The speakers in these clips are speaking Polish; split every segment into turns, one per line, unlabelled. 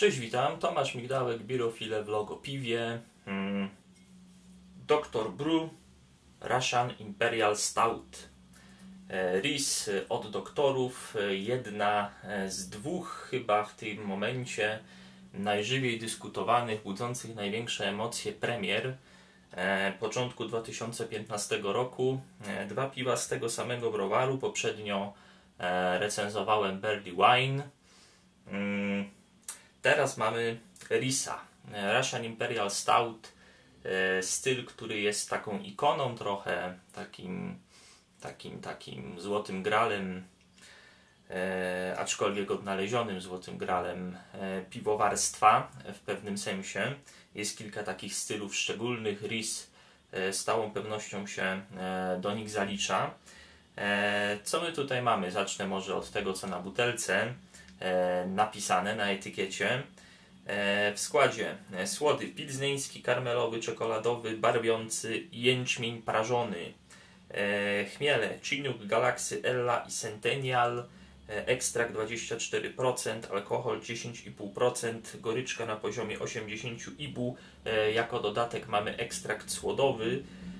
Cześć, witam. Tomasz Migdałek, Birofile w Logo Piwie. Mm. Dr. Brew Russian Imperial Stout. E, RIS od doktorów. e, Jedna e, z dwóch chyba w tym momencie najżywiej dyskutowanych, budzących największe emocje premier początku 2015 roku. Dwa piwa z tego samego browaru. Poprzednio recenzowałem Barley Wine. Mm, Teraz mamy Risa, Russian Imperial Stout, e, styl, który jest taką ikoną trochę, takim, takim, takim złotym gralem, e, aczkolwiek odnalezionym złotym gralem e, piwowarstwa w pewnym sensie. Jest kilka takich stylów szczególnych. Ris z całą pewnością się do nich zalicza. Co my tutaj mamy? Zacznę może od tego, co na butelce napisane na etykiecie. E, w składzie e, słody pilzneński, karmelowy, czekoladowy, barwiący, jęczmień prażony, e, chmiele, Chinook, Galaxy, Ella i Centennial, e, ekstrakt 24%, alkohol 10,5%, goryczka na poziomie 80 IBU, e, jako dodatek mamy ekstrakt słodowy, E,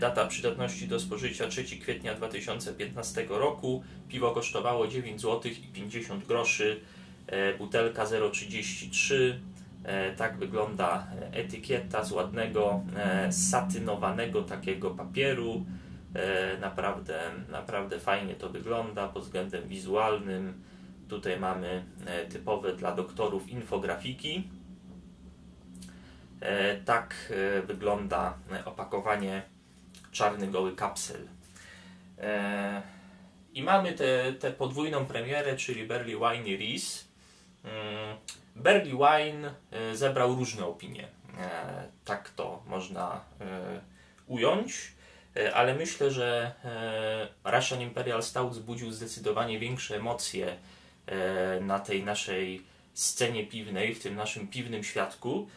Data przydatności do spożycia 3 kwietnia 2015 roku. Piwo kosztowało 9 zł i 50 groszy. E, Butelka 0,33. E, Tak wygląda etykieta z ładnego e, satynowanego takiego papieru. E, Naprawdę, naprawdę fajnie to wygląda pod względem wizualnym. Tutaj mamy e, typowe dla doktorów infografiki. E, Tak e, wygląda e, opakowanie czarny goły kapsel. I mamy tę podwójną premierę, czyli Barley Wine i Ris. Mm, Barley Wine zebrał różne opinie. Tak to można ująć. Ale myślę, że Russian Imperial Stout wzbudził zdecydowanie większe emocje na tej naszej scenie piwnej, w tym naszym piwnym świadku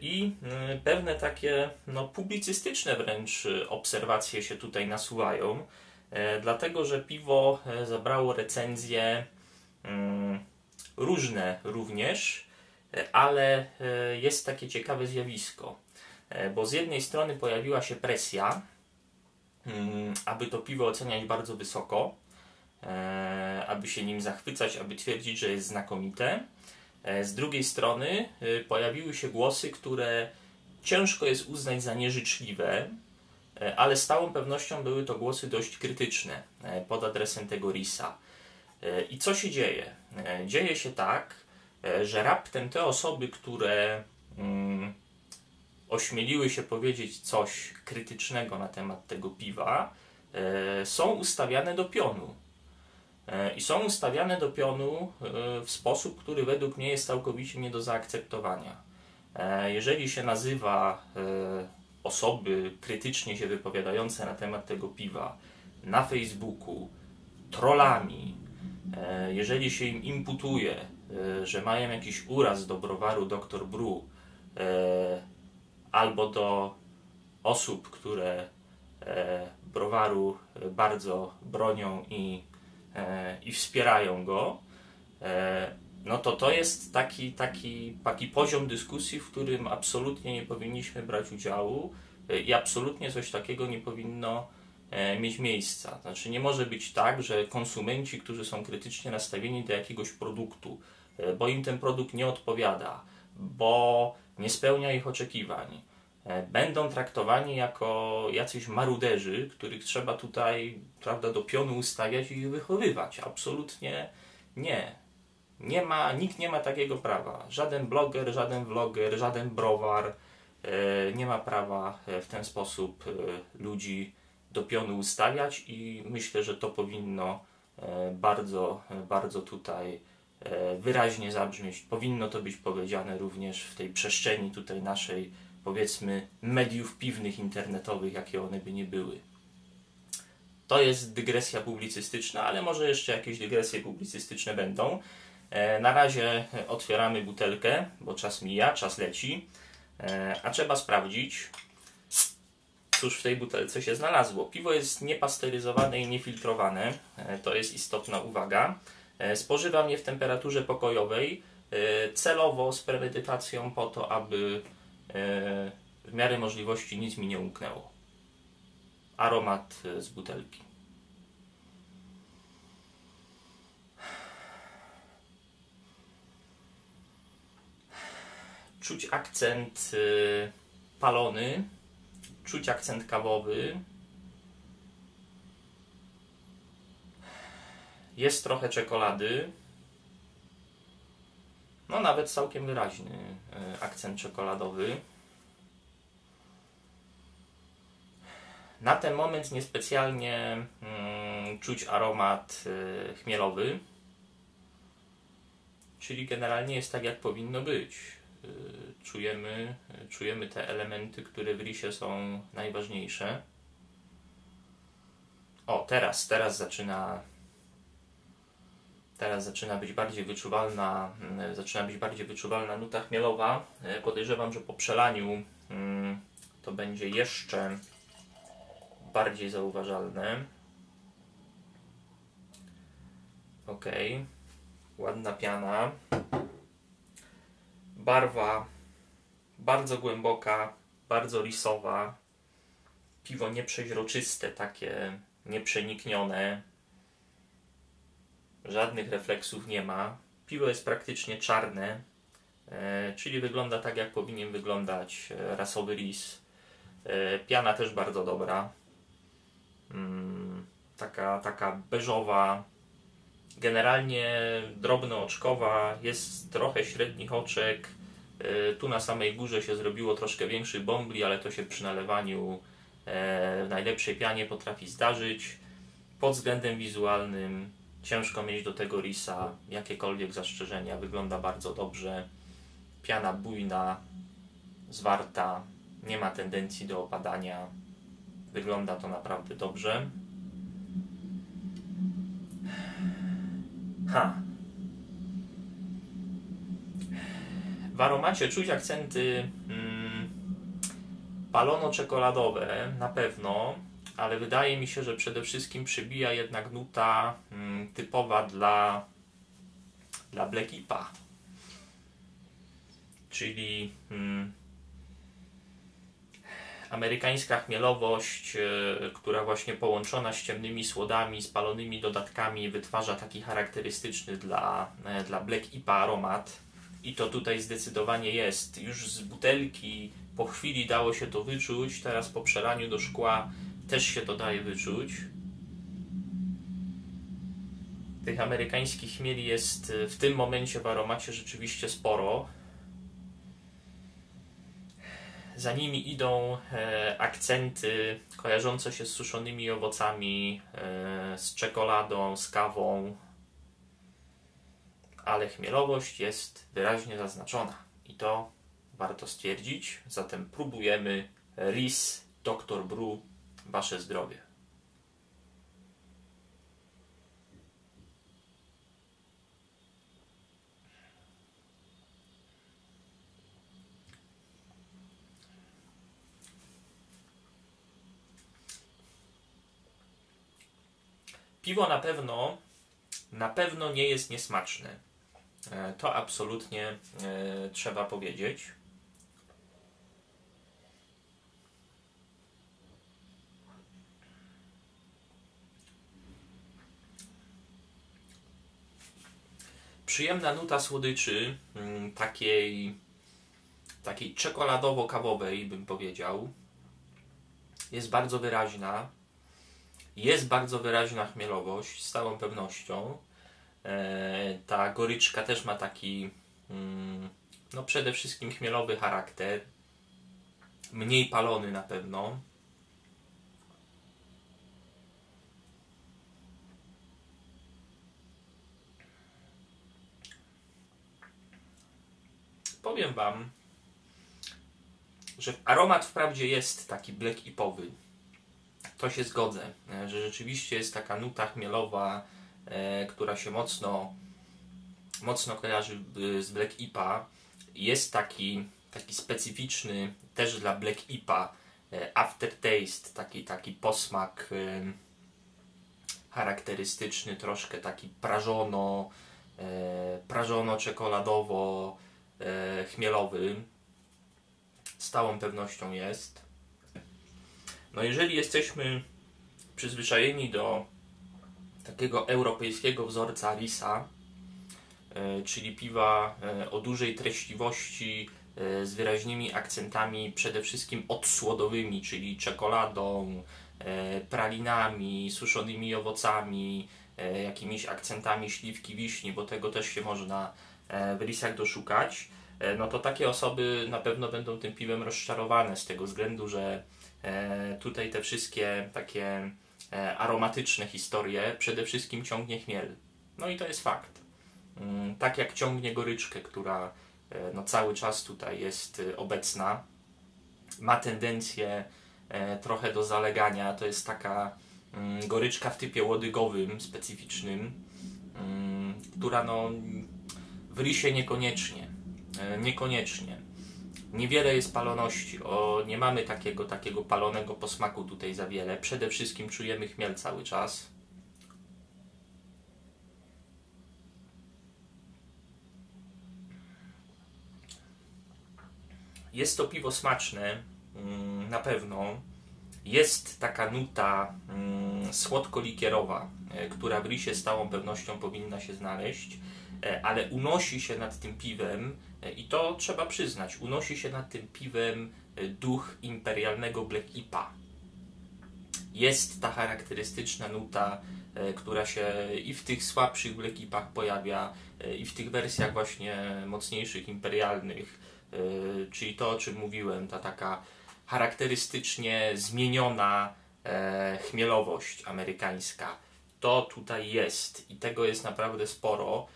i y, pewne takie no, publicystyczne wręcz y, obserwacje się tutaj nasuwają, e, dlatego że piwo e, zebrało recenzje mm, różne również, e, ale jest takie ciekawe zjawisko, bo z jednej strony pojawiła się presja, mm, aby to piwo oceniać bardzo wysoko, aby się nim zachwycać, aby twierdzić, że jest znakomite. E, Z drugiej strony y, pojawiły się głosy, które ciężko jest uznać za nieżyczliwe, e, ale z całą pewnością były to głosy dość krytyczne e, pod adresem tego Risa. E, I co się dzieje? E, Dzieje się tak, e, że raptem te osoby, które mm, ośmieliły się powiedzieć coś krytycznego na temat tego piwa, e, są ustawiane do pionu. E, I są ustawiane do pionu e, w sposób, który według mnie jest całkowicie nie do zaakceptowania. E, Jeżeli się nazywa osoby krytycznie się wypowiadające na temat tego piwa na Facebooku trollami, jeżeli się im imputuje, że mają jakiś uraz do browaru Dr. E, albo do osób, które browaru bardzo bronią i i wspierają go, e, no to to jest taki, taki, taki poziom dyskusji, w którym absolutnie nie powinniśmy brać udziału e, i absolutnie coś takiego nie powinno e, mieć miejsca. Znaczy nie może być tak, że konsumenci, którzy są krytycznie nastawieni do jakiegoś produktu, e, bo im ten produkt nie odpowiada, bo nie spełnia ich oczekiwań, e, będą traktowani jako jacyś maruderzy, których trzeba tutaj prawda, do pionu ustawiać i wychowywać. Absolutnie nie. Nie ma, nikt nie ma takiego prawa. Żaden bloger, żaden vloger, żaden browar e, nie ma prawa e, w ten sposób e, ludzi do pionu ustawiać i myślę, że to powinno e, bardzo, e, bardzo tutaj e, wyraźnie zabrzmieć. Powinno to być powiedziane również w tej przestrzeni tutaj naszej, powiedzmy, mediów piwnych, internetowych, jakie one by nie były. To jest dygresja publicystyczna, ale może jeszcze jakieś dygresje publicystyczne będą. E, Na razie otwieramy butelkę, bo czas mija, czas leci, E, a trzeba sprawdzić, cóż w tej butelce się znalazło. Piwo jest niepasteryzowane i niefiltrowane, e, to jest istotna uwaga. Spożywam je w temperaturze pokojowej, celowo z premedytacją po to, aby w miarę możliwości nic mi nie umknęło. Aromat z butelki. Czuć akcent palony, czuć akcent kawowy, Jest trochę czekolady. No nawet całkiem wyraźny e, akcent czekoladowy. Na ten moment niespecjalnie mm, czuć aromat y, chmielowy, czyli generalnie jest tak jak powinno być. Y, czujemy, y, czujemy te elementy, które w risie są najważniejsze. O, teraz, teraz zaczyna Teraz zaczyna być bardziej wyczuwalna, mm, zaczyna być bardziej wyczuwalna nuta chmielowa. E, podejrzewam, że po przelaniu mm, to będzie jeszcze bardziej zauważalne. Ok, ładna piana. Barwa bardzo głęboka, bardzo lisowa. Piwo nieprzeźroczyste, takie nieprzeniknione żadnych refleksów nie ma. Piwo jest praktycznie czarne, e, czyli wygląda tak, jak powinien wyglądać e, rasowy ris. E, piana też bardzo dobra. Mm, taka, taka beżowa, generalnie drobnooczkowa, jest trochę średnich oczek. Tu na samej górze się zrobiło troszkę większy bombli, ale to się przy nalewaniu w najlepszej pianie potrafi zdarzyć. Pod względem wizualnym Ciężko mieć do tego risa jakiekolwiek zastrzeżenia. Wygląda bardzo dobrze. Piana bujna, zwarta, nie ma tendencji do opadania. Wygląda to naprawdę dobrze. Ha. W aromacie czuć akcenty mm, palono-czekoladowe na pewno ale wydaje mi się, że przede wszystkim przybija jednak nuta mm, typowa dla, dla Black IPA. Czyli mm, amerykańska chmielowość, y, która właśnie połączona z ciemnymi słodami, spalonymi dodatkami wytwarza taki charakterystyczny dla, y, dla Black IPA aromat. I to tutaj zdecydowanie jest. Już z butelki po chwili dało się to wyczuć, teraz po przelaniu do szkła też się to daje wyczuć. Tych amerykańskich chmieli jest e, w tym momencie w aromacie rzeczywiście sporo. Za nimi idą e, akcenty kojarzące się z suszonymi owocami, e, z czekoladą, z kawą, ale chmielowość jest wyraźnie zaznaczona i to warto stwierdzić. Zatem próbujemy RIS Dr. Brew Wasze zdrowie. Piwo na pewno, na pewno nie jest niesmaczne. E, to absolutnie e, trzeba powiedzieć. Przyjemna nuta słodyczy, mm, takiej, takiej czekoladowo-kawowej, bym powiedział. Jest bardzo wyraźna. Jest bardzo wyraźna chmielowość, z całą pewnością. E, ta goryczka też ma taki, mm, no przede wszystkim chmielowy charakter. Mniej palony na pewno. Powiem Wam, że aromat wprawdzie jest taki black ipowy. To się zgodzę, e, że rzeczywiście jest taka nuta chmielowa, e, która się mocno, mocno kojarzy z black ipa. Jest taki, taki specyficzny też dla black ipa e, aftertaste, taki, taki posmak e, charakterystyczny, troszkę taki prażono, prażono czekoladowo chmielowy. Z całą pewnością jest. No jeżeli jesteśmy przyzwyczajeni do takiego europejskiego wzorca Risa, e, czyli piwa e, o dużej treściwości, e, z wyraźnymi akcentami, przede wszystkim odsłodowymi, czyli czekoladą, pralinami, suszonymi owocami, jakimiś akcentami śliwki wiśni, bo tego też się można w risach doszukać, no to takie osoby na pewno będą tym piwem rozczarowane z tego względu, że tutaj te wszystkie takie E, aromatyczne historie przede wszystkim ciągnie chmiel. No i to jest fakt. Mm, tak jak ciągnie goryczkę, która e, no, cały czas tutaj jest e, obecna, ma tendencję trochę do zalegania. To jest taka goryczka w typie łodygowym, specyficznym, mm, która no, w rysie niekoniecznie. Niekoniecznie. Niewiele jest paloności, o, nie mamy takiego, takiego palonego posmaku tutaj za wiele. Przede wszystkim czujemy chmiel cały czas. Jest to piwo smaczne, mm, na pewno. Jest taka nuta mm, słodko-likierowa, e, która w risie z całą pewnością powinna się znaleźć, e, ale unosi się nad tym piwem i to trzeba przyznać, unosi się nad tym piwem e, duch imperialnego Black IPA. Jest ta charakterystyczna nuta, e, która się i w tych słabszych Black IPach pojawia, e, i w tych wersjach właśnie mocniejszych, imperialnych, czyli to, o czym mówiłem, ta taka charakterystycznie zmieniona chmielowość amerykańska. To tutaj jest i tego jest naprawdę sporo.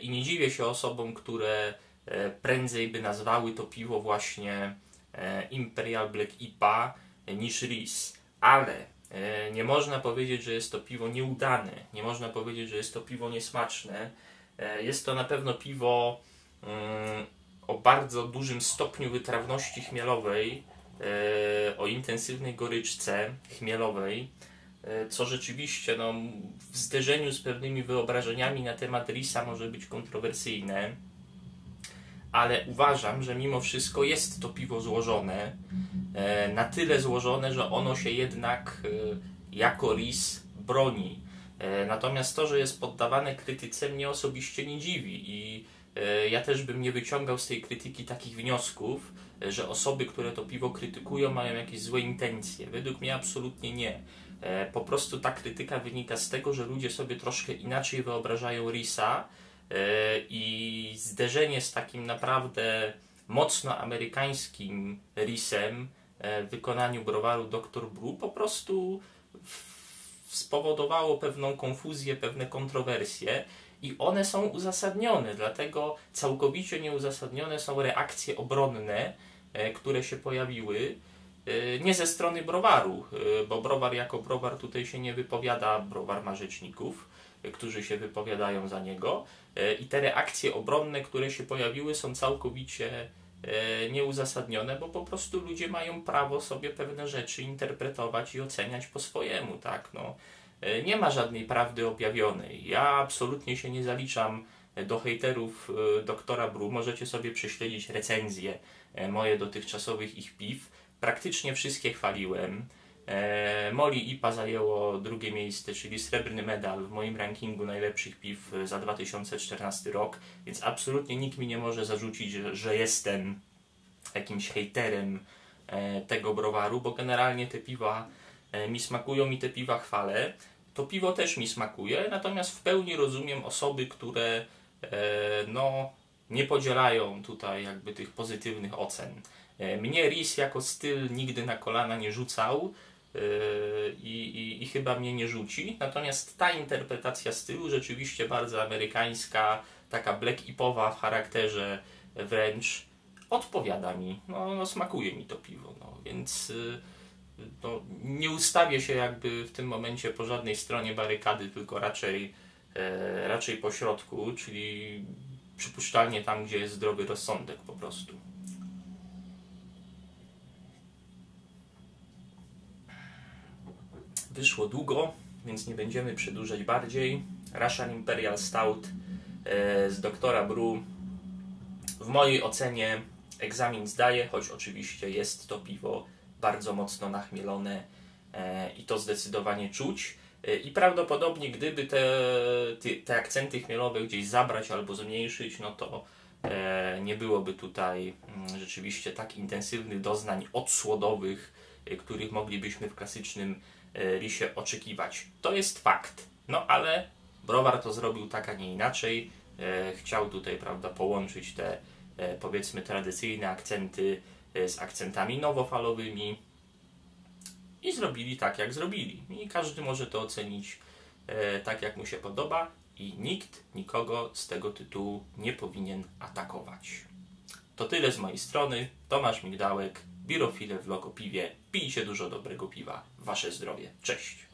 I nie dziwię się osobom, które E, prędzej by nazwały to piwo właśnie e, Imperial Black IPA niż Ris. Ale e, nie można powiedzieć, że jest to piwo nieudane, nie można powiedzieć, że jest to piwo niesmaczne. Jest to na pewno piwo mm, o bardzo dużym stopniu wytrawności chmielowej, o intensywnej goryczce chmielowej, co rzeczywiście no, w zderzeniu z pewnymi wyobrażeniami na temat Risa może być kontrowersyjne ale uważam, że mimo wszystko jest to piwo złożone, e, na tyle złożone, że ono się jednak e, jako RIS broni. E, natomiast to, że jest poddawane krytyce, mnie osobiście nie dziwi i ja też bym nie wyciągał z tej krytyki takich wniosków, że osoby, które to piwo krytykują, mają jakieś złe intencje. Według mnie absolutnie nie. Po prostu ta krytyka wynika z tego, że ludzie sobie troszkę inaczej wyobrażają Risa E, i zderzenie z takim naprawdę mocno amerykańskim risem e, w wykonaniu browaru Dr. Brew po prostu spowodowało pewną konfuzję, pewne kontrowersje i one są uzasadnione, dlatego całkowicie nieuzasadnione są reakcje obronne, e, które się pojawiły nie ze strony browaru, bo browar jako browar tutaj się nie wypowiada, browar ma rzeczników, którzy się wypowiadają za niego, E, i te reakcje obronne, które się pojawiły, są całkowicie e, nieuzasadnione, bo po prostu ludzie mają prawo sobie pewne rzeczy interpretować i oceniać po swojemu, tak, no. E, nie ma żadnej prawdy objawionej. Ja absolutnie się nie zaliczam do hejterów doktora Bru. Możecie sobie prześledzić recenzje moje dotychczasowych ich piw. Praktycznie wszystkie chwaliłem. E, Moli IPA zajęło drugie miejsce, czyli srebrny medal w moim rankingu najlepszych piw za 2014 rok, więc absolutnie nikt mi nie może zarzucić, że, jestem jakimś hejterem e, tego browaru, bo generalnie te piwa e, mi smakują i te piwa chwalę. To piwo też mi smakuje, natomiast w pełni rozumiem osoby, które no, nie podzielają tutaj jakby tych pozytywnych ocen. Mnie RIS jako styl nigdy na kolana nie rzucał, i, i, i, chyba mnie nie rzuci. Natomiast ta interpretacja stylu rzeczywiście bardzo amerykańska, taka black ipowa w charakterze wręcz odpowiada mi. No, no smakuje mi to piwo, no, więc yy, no, nie ustawię się jakby w tym momencie po żadnej stronie barykady, tylko raczej, e, raczej po środku, czyli przypuszczalnie tam, gdzie jest zdrowy rozsądek po prostu. Wyszło długo, więc nie będziemy przedłużać bardziej. Russian Imperial Stout e, z doktora Bru w mojej ocenie egzamin zdaje, choć oczywiście jest to piwo bardzo mocno nachmielone e, i to zdecydowanie czuć. E, I prawdopodobnie, gdyby te, te, akcenty chmielowe gdzieś zabrać albo zmniejszyć, no to e, nie byłoby tutaj mm, rzeczywiście tak intensywnych doznań odsłodowych, których moglibyśmy w klasycznym risie oczekiwać. To jest fakt. No ale browar to zrobił tak, a nie inaczej. Chciał tutaj, prawda, połączyć te powiedzmy tradycyjne akcenty z akcentami nowofalowymi i zrobili tak, jak zrobili. I każdy może to ocenić e, tak, jak mu się podoba i nikt nikogo z tego tytułu nie powinien atakować. To tyle z mojej strony. Tomasz Migdałek, Birofile w Lokopiwie. Pijcie dużo dobrego piwa. Wasze zdrowie. Cześć.